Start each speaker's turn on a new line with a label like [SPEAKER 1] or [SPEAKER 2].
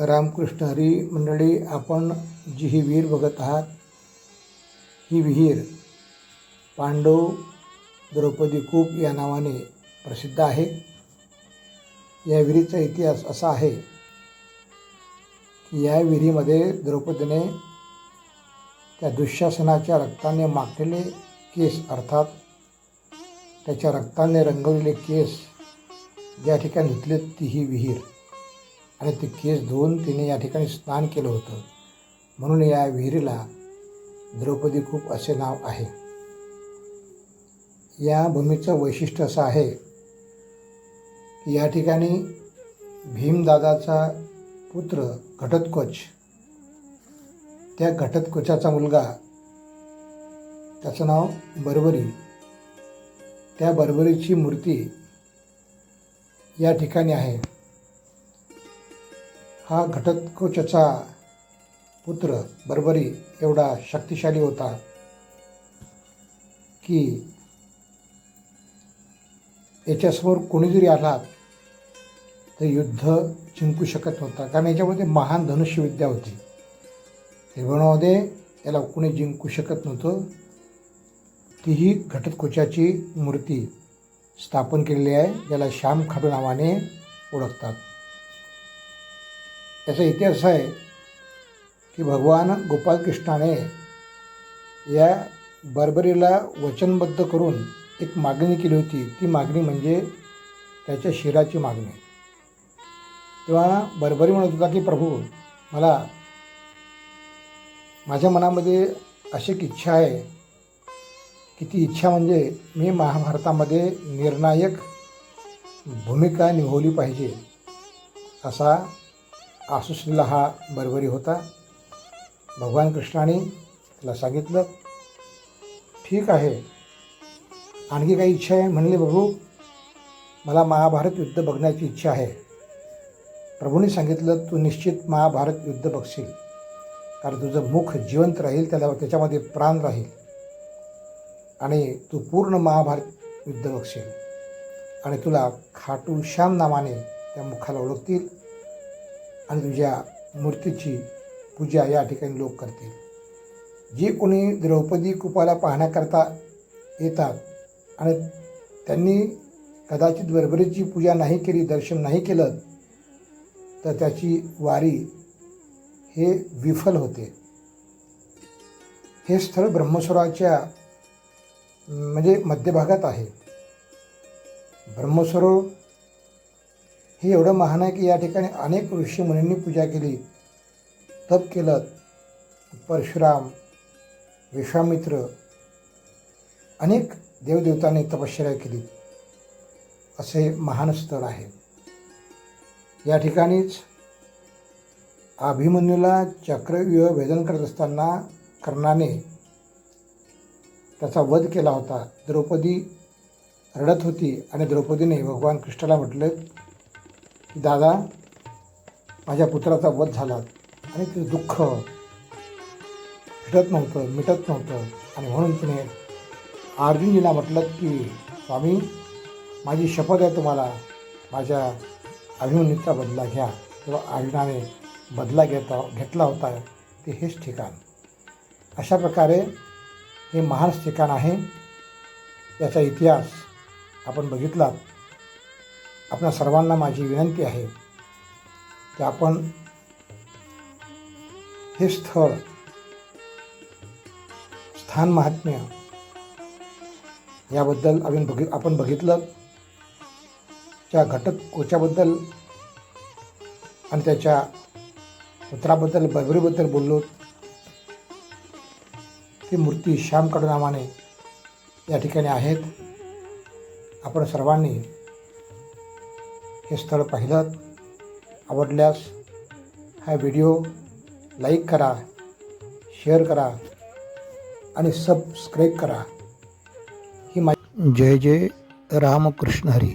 [SPEAKER 1] रामकृष्ण हरी मंडळी आपण जी ही विहीर बघत आहात ही विहीर पांडव द्रौपदी कूप या नावाने प्रसिद्ध आहे. या विहिरीचा इतिहास असा आहे की या विहिरीमध्ये द्रौपदीने त्या दुःशासनाच्या रक्ताने माखलेले केस अर्थात त्याच्या रक्ताने रंगवलेले केस ज्या ठिकाणी धुतले ती ही विहीर. आणि ते केस धुवून तिने या ठिकाणी स्नान केलं होतं. म्हणून या विहिरीला द्रौपदी खूप असे नाव आहे. या भूमीचं वैशिष्ट्य असं आहे की या ठिकाणी भीमदादाचा पुत्र घटोत्कच त्या घटोत्कचाचा मुलगा त्याचं नाव बरबरी त्या बर्बरीची मूर्ती या ठिकाणी आहे. हा घटोत्कचचा पुत्र बर्बरी एवढा शक्तिशाली होता की याच्यासमोर कोणी जरी आला तर युद्ध जिंकू शकत नव्हता कारण याच्यामध्ये महान धनुष्यविद्या होती. त्रिभुवनामध्ये याला कोणी जिंकू शकत नव्हतं. तीही घटोत्कोचाची मूर्ती स्थापन केलेली आहे. ज्याला श्याम खाडू नावाने ओळखतात. याचा इतिहास असा आहे की भगवान गोपालकृष्णाने या बर्बरीला वचनबद्ध करून एक मागणी केली होती. ती मागणी म्हणजे त्याच्या शिराची मागणी. तेव्हा बर्बरी म्हणत होता की प्रभू मला माझ्या मनामध्ये अशी एक इच्छा आहे की ती इच्छा म्हणजे मी महाभारतामध्ये निर्णायक भूमिका निभवली पाहिजे असा आसुसला हा बरबरी होता. भगवान कृष्णाने त्याला सांगितलं ठीक आहे. आणखी काही इच्छा आहे? म्हणले प्रभू मला महाभारत युद्ध बघण्याची इच्छा आहे. प्रभूने सांगितलं तू निश्चित महाभारत युद्ध बघशील. कारण तुझं मुख जिवंत राहील त्याला त्याच्यामध्ये प्राण राहील. आणि तू पूर्ण महाभारत युद्ध बघशील. आणि तुला खाटू श्याम नावाने त्या मुखाला ओळखतील. आणि तुझ्या मूर्तीची पूजा या ठिकाणी लोक करतील. जे कोणी द्रौपदी कुपाला पाहण्याकरता येतात आणि त्यांनी कदाचित बरोबरीची पूजा नाही केली दर्शन नाही केलं तर त्याची वारी हे विफल होते. हे स्थळ ब्रह्मस्वराच्या म्हणजे मध्यभागात आहे. ब्रह्मस्वरूप हे एवढं महान आहे की या ठिकाणी अनेक ऋषी मुनींनी पूजा केली. तप केलं. परशुराम विश्वामित्र अनेक देवदेवतांनी तपश्चर्या केली. असे महान स्थळ आहे. या ठिकाणीच अभिमन्यूला चक्रव्यूह भेदन करत असताना कर्णाने त्याचा वध केला होता. द्रौपदी रडत होती आणि द्रौपदीने भगवान कृष्णाला म्हटले की दादा माझ्या पुत्राचा वध झाला आणि ते दुःख फिटत नव्हतं मिटत नव्हतं. आणि म्हणून तिने अर्जुनजीला म्हटलं की स्वामी माझी शपथ आहे तुम्हाला. माझ्या अभिमन्यूचा बदला घ्या. किंवा अर्जुनाने बदला घेता घेतला होता. ते हेच ठिकाण. अशा प्रकारे हे महान ठिकाण आहे. याचा इतिहास आपण बघितला आपल्या सर्वांना माझी विनंती आहे की आपण हे स्थळ स्थान महात्म्य याबद्दल आपण बघि आपण बघितलं. त्या घटक कोच्याबद्दल आणि त्याच्या पुत्राबद्दल बर्बरीबद्दल बोललो. ती मूर्ती श्यामकड नावाने या ठिकाणी आहेत. आपण सर्वांनी हे स्थळ पाहिलं आवडल्यास हा व्हिडिओ लाईक करा शेअर करा आणि सबस्क्राईब करा. ही मा जय जय रामकृष्ण हरी.